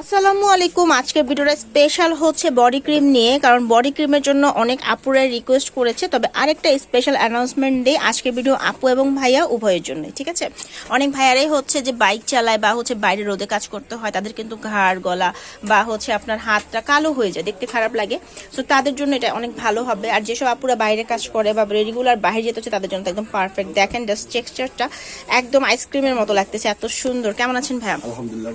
আসসালামু আলাইকুম। আজকের ভিডিওটা স্পেশাল হচ্ছে বডি ক্রিম নিয়ে কারণ বডি ক্রিমের জন্য অনেক আপুরাই রিকোয়েস্ট করেছে। তবে আরেকটা স্পেশাল অ্যানাউন্সমেন্ট দিই আজকের ভিডিও আপু এবং ভাইয়া উভয়ের জন্য ঠিক আছে? অনেক ভাইয়ারাই হচ্ছে যে বাইক চালায় বা হচ্ছে বাইরে রোদে কাজ করতে হয় তাদের কিন্তু ঘাড় গলা বা হচ্ছে আপনার হাতটা কালো হয়ে যায় দেখতে খারাপ লাগে। সো তাদের জন্য এটা অনেক ভালো হবে। আর যেসব আপুরা বাইরে কাজ করে বা রেগুলার বাইরে যেতে হচ্ছে তাদের জন্য একদম পারফেক্ট দেখেন জাস্ট টেক্সচারটা একদম আইসক্রিমের মতো লাগতেছে এত সুন্দর। কেমন আছেন ভাইয়া? আলহামদুলিল্লাহ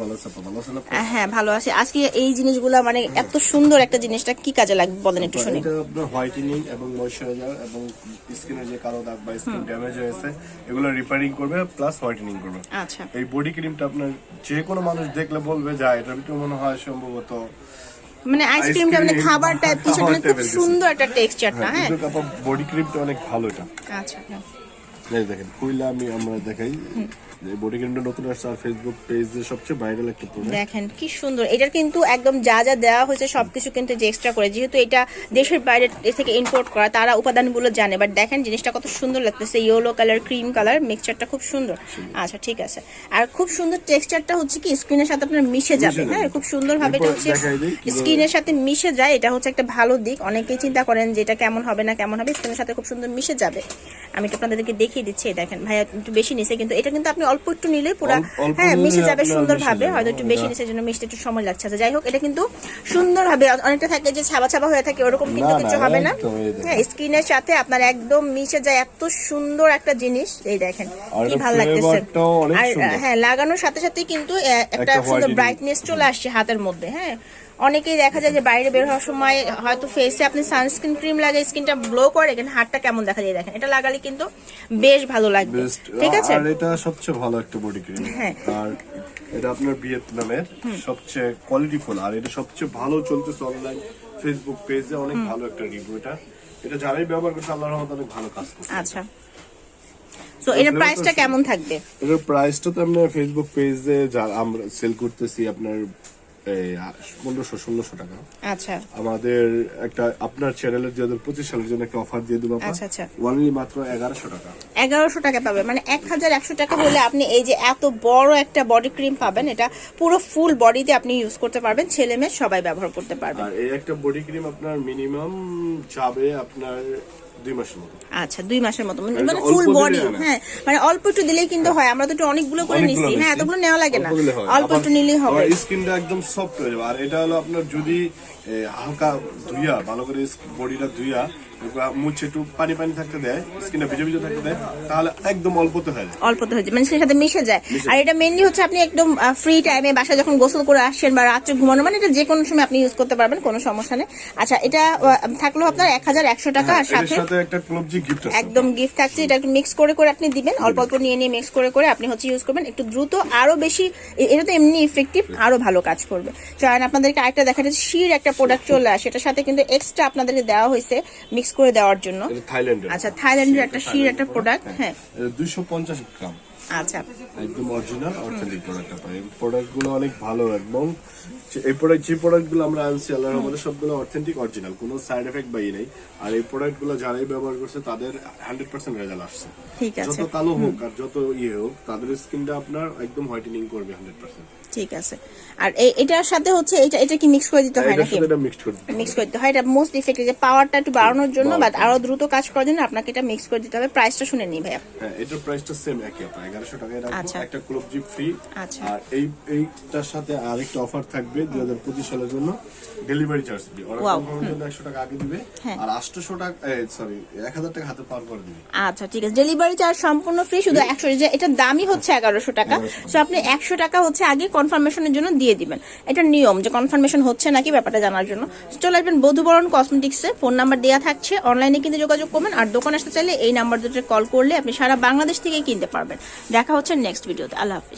ভালো আছে? হ্যাঁ ভালো আজকে এই জিনিসগুলো মানে এত সুন্দর একটা জিনিসটা কি কাজে লাগবে বলেন একটু শুনি। এটা আপনার হোয়াইটেনিং এবং ময়শ্চারাইজার এবং স্কিনের যে কালো দাগ বা স্কিন ড্যামেজ হয়েছে এগুলো রিপেয়ারিং করবে প্লাস হোয়াইটেনিং করবে। আচ্ছা। এই বডি ক্রিমটা আপনার যে কোনো মানুষ দেখলে বলবে যা এটা একটু মনে হয় সম্ভবত মানে আইসক্রিমটা মানে খাবার টাইপ কিছু মানে খুব। সুন্দর একটা টেক্সচারটা হ্যাঁ কিন্তু আপা বডি ক্রিমটা অনেক ভালো এটা। আচ্ছা হ্যাঁ। দেখেন কইলা আমি আমরা দেখাই। বডি ক্রিমটা নতুন আসছে আর ফেসবুক পেজে সবচেয়ে ভাইরাল একটা প্রোডাক্ট দেখেন কি সুন্দর। এটার কিন্তু একদম যা যা দেওয়া হয়েছে সবকিছু কিন্তু যে এক্সট্রা করে যেহেতু এটা দেশের বাইরে থেকে ইম্পোর্ট করা তারা উপাদানগুলো জানে। বাট দেখেন জিনিসটা কত সুন্দর লাগতেছে। ইয়েলো কালার ক্রিম কালার মিক্সচারটা খুব সুন্দর। আচ্ছা ঠিক আছে। আর খুব সুন্দর টেক্সচারটা হচ্ছে কি স্কিনের সাথে আপনার মিশে যাবে। হ্যাঁ? খুব এটা হচ্ছে স্কিনের সাথে মিশে যায় এটা হচ্ছে একটা ভালো দিক। অনেকেই চিন্তা করেন যে এটা কেমন হবে না কেমন হবে স্কিনের সাথে খুব সুন্দর মিশে যাবে। আমি একটু আপনাদেরকে দেখিয়ে দিচ্ছি দেখেন। ভাইয়া একটু বেশি নিছে কিন্তু এটা কিন্তু আপনি অল্প একটু নিলে পুরো হ্যাঁ মিশে যাবে আপনার সুন্দর ভাবে হয়তো একটু বেশি নিচের জন্য মিশতে একটু সময় লাগছে। আচ্ছা যাই হোক এটা কিন্তু সুন্দর হবে অনেকটা থাকে যে ছাবা ছাবা হয়ে থাকে ওরকম কিন্তু কিছু হবে না। হ্যাঁ স্কিনের সাথে আপনার একদম মিশে যায় এত সুন্দর একটা জিনিস এই দেখেন কি ভালো লাগতেছে। আর হ্যাঁ লাগানোর সাথে সাথে কিন্তু একটা সুন্দর ব্রাইটনেস চলে আসছে হাতের মধ্যে হ্যাঁ। অনেকেই দেখা যায় যে বাইরে বের হওয়ার সময় হয়তো ফেসে আপনি সানস্ক্রিন ক্রিম লাগে স্কিনটা গ্লো করে কিন্তু হাতটা কেমন দেখা যায় দেখেন। এটা লাগালে কিন্তু বেশ ভালো লাগবে। ঠিক আছে? আর এটা সবচেয়ে ভালো একটা বডি ক্রিম হ্যাঁ। আর এটা আপনার ভিয়েতনামের সবচেয়ে কোয়ালিটিফুল আর এটা সবচেয়ে ভালো চলতেছে অনলাইন ফেসবুক পেজে অনেক ভালো একটা রিভিউ এটা। এটা যারাই ব্যবহার করছে আল্লাহর রহমতে অনেক ভালো কাজ করছে। আচ্ছা। সো এটার প্রাইসটা কেমন থাকবে? এটার প্রাইসটা তো আমরা ফেসবুক পেজে যা আমরা সেল করতেছি আপনার পনেরোশো ষোলোশো টাকা। আচ্ছা। আমাদের একটা আপনার চ্যানেলের দুই হাজার পঁচিশ সালের জন্য একটা অফার দিয়ে দেবো আচ্ছা, আচ্ছা। ওয়ানলি মাত্র এগারোশো টাকা। এগারোশো টাকা পাবে মানে এক হাজার একশো টাকা হলে আপনি এই যে এত বড় একটা বডি ক্রিম পাবেন এটা পুরো ফুল বডিতে আপনি ইউজ করতে পারবেন ছেলে মেয়ে সবাই ব্যবহার করতে পারবেন আর এই একটা বডি ক্রিম আপনার মিনিমাম যাবে আপনার দুই মাসের মতো। আচ্ছা দুই মাসের মতো। মানে এটা মানে ফুল বডি হ্যাঁ মানে অল্প একটু দিলেই কিন্তু হয়। আমরা তো একটু অনেকগুলো করে নিছি। হ্যাঁ এতগুলো নেওয়া লাগে না। অল্প একটু নিলেই হবে। স্কিনটা একদম সফট হয়ে যাবে। আর এটা হলো আপনার যদি হালকা ধুইয়া ভালো করে বডিটা ধুইয়া মুছে একটু পানি পানি থাকতে দেয় স্কিনটা ভিজে ভিজে থাকতে দেয় তাহলে একদম অল্পতে হয়ে অল্পতে মানে সেটার সাথে মিশে যায়। আর এটা মেনলি হচ্ছে আপনি একদম ফ্রি টাইমে বাসায় যখন গোসল করে আসছেন বা রাত্রে ঘুমানো মানে এটা যে কোনো সময় আপনি ইউজ করতে পারবেন কোনো সমস্যা নেই। আচ্ছা এটা থাকল আপনার এক হাজার একশো টাকা আর সাথে সাথে একটা ক্লবজি গিফট একদম গিফট থাকছে এটা একটু মিক্স করে করে আপনি দিবেন অল্প অল্প নিয়ে নিয়ে মিক্স করে করে আপনি হচ্ছে ইউজ করবেন। একটু দ্রুত আরও বেশি এটা তো এমনি ইফেক্টিভ আরও ভালো কাজ করবে। আপনাদেরকে আরেকটা দেখা যাচ্ছে শির একটা প্রোডাক্ট চলে আসে এটার সাথে কিন্তু এক্সট্রা আপনাদেরকে দেওয়া হয়েছে মিক্স করে দেওয়ার জন্য। থাইল্যান্ডের আচ্ছা থাইল্যান্ডের একটা শির একটা প্রোডাক্ট হ্যাঁ। দুইশো পঞ্চাশ গ্রাম। আচ্ছা। একদম অরিজিনাল অথেন্টিক প্রোডাক্ট এই গুলো অনেক ভালো এবং এই প্রোডাক্ট যে প্রোডাক্টগুলো আমরা আনছি আল্লাহর রহমতে সবগুলো অথেন্টিক অরিজিনাল কোনো সাইড এফেক্ট বা ই নেই। আর এই প্রোডাক্টগুলো যারাই ব্যবহার করছে তাদের হান্ড্রেড পার্সেন্ট রেজাল্ট আসছে। ঠিক আছে। যত কালো হোক আর যত ইয়ে হোক তাদের স্কিনটা আপনার একদম হোয়াইটেনিং করবে হান্ড্রেড পার্সেন্ট ঠিক আছে। আর এটার সাথে হচ্ছে এটা এটা কি মিক্স করে দিতে হয় নাকি? এটা মিক্সড করে দিতে মিক্স করে দিতে হয়। এটা মোস্ট ইফেক্টিভ যে পাওয়ারটা একটু বাড়ানোর জন্য বা আরও দ্রুত কাজ করার জন্য আপনাকে এটা মিক্স করে দিতে হবে। প্রাইসটা শুনে নিই ভাইয়া। হ্যাঁ এটার প্রাইসটা সেম একই টাকায় রাখব আচ্ছা। একটা ক্লোব জিপ ফ্রি আচ্ছা। আর এই এইটার সাথে আরেকটা অফার থাকবে দুই হাজার পঁচিশ সালের জন্য। ডেলিভারি চার্জ দিবে। ওরা কনফার্মের জন্য একশো টাকা আগে দিবে। হ্যাঁ। আর আটশোশো টাকা সরি এক হাজার টাকা হাতে পার করে দিবে। আচ্ছা ঠিক আছে। ডেলিভারি চার্জ সম্পূর্ণ ফ্রি শুধু একশো যে এটার দামই হচ্ছে এগারোশো টাকা। সো আপনি একশো টাকা হচ্ছে আগে কনফার্মেশনের জন্য দিয়ে দিবেন। এটা নিয়ম যে কনফার্মেশন হচ্ছে নাকি ব্যাপারটা জানার জন্য। চলে আসবেন বধুবরণ কসমেটিক্সে ফোন নাম্বার দেওয়া থাকছে। অনলাইনে কিন্তু যোগাযোগ করবেন। আর দোকান আসতে চাইলে এই নাম্বার দুটো কল করলে আপনি সারা বাংলাদেশ থেকে কিনতে পারবেন। দেখা হচ্ছে নেক্সট ভিডিওতে আল্লাহ হাফিজ।